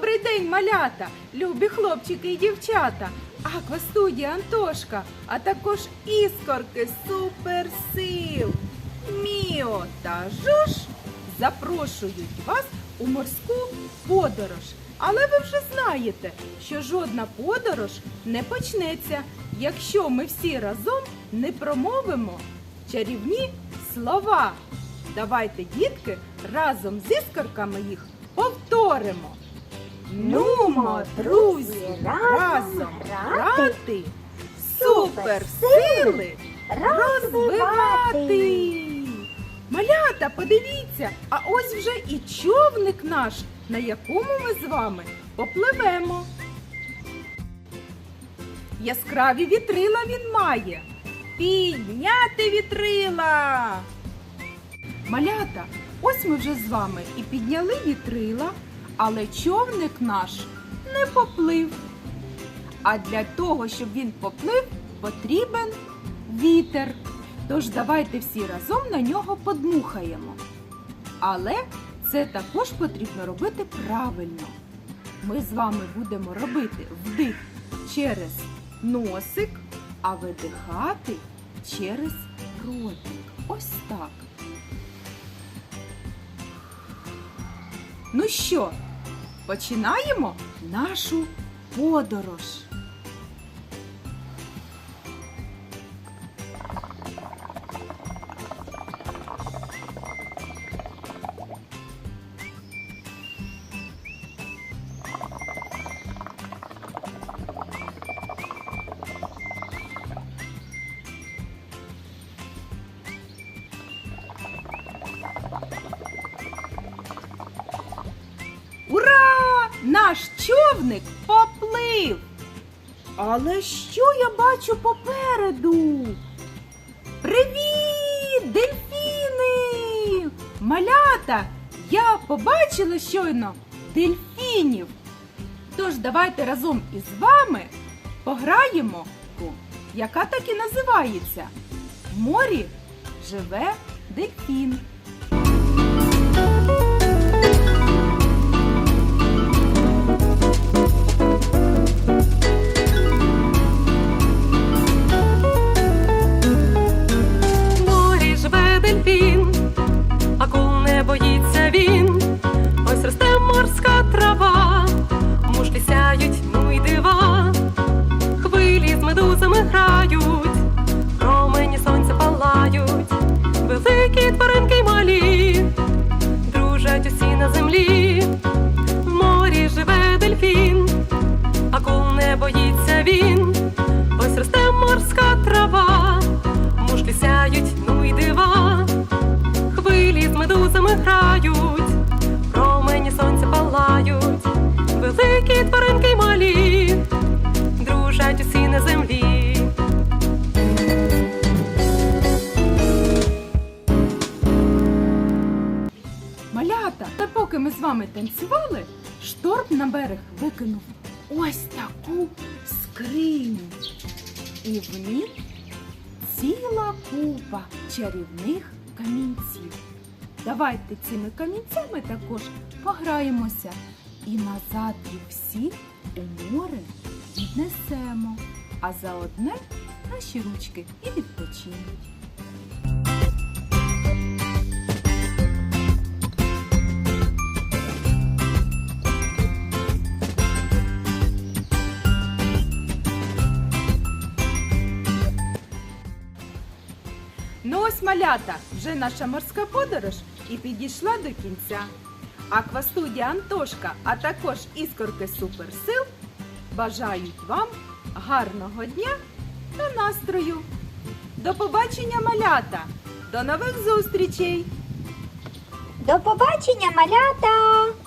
Добрий день, малята, любі хлопчики і дівчата. Аквастудія Антошка, а також іскорки суперсил. Міо та Жуж запрошують вас у морську подорож. Але ви вже знаєте, що жодна подорож не почнеться, якщо ми всі разом не промовимо чарівні слова. Давайте, дітки, разом з іскорками їх повторимо. Нумо, друзі, разом грати, суперсили розвивати. Малята, подивіться, а ось вже і човник наш, на якому ми з вами попливемо. Яскраві вітрила він має. Підняти вітрила. Малята, ось ми вже з вами і підняли вітрила, але човник наш не поплив. А для того, щоб він поплив, потрібен вітер. Тож давайте всі разом на нього подмухаємо. Але це також потрібно робити правильно. Ми з вами будемо робити вдих через носик, а видихати через ротик. Ось так. Ну що, починаємо нашу подорож. Наш човник поплив! Але що я бачу попереду? Привіт, дельфіни! Малята! Я побачила щойно дельфінів. Тож давайте разом із вами пограємо, яка так і називається. В морі живе дельфін. Грають, промені сонця палають, великі тваринки й малі, дружать усі на землі. В морі живе дельфін, акул не боїться він. Ось росте морська трава, мушки сяють, Малята, та поки ми з вами танцювали, шторм на берег викинув ось таку скриню. І в ній ціла купа чарівних камінців. Давайте цими камінцями також пограємося і назад їх всі у море віднесемо, а заодне наші ручки і відпочинуть. Ось малята, вже наша морська подорож і підійшла до кінця. Аквастудія Антошка, а також іскорки суперсил бажають вам гарного дня та настрою. До побачення, малята! До нових зустрічей! До побачення, малята!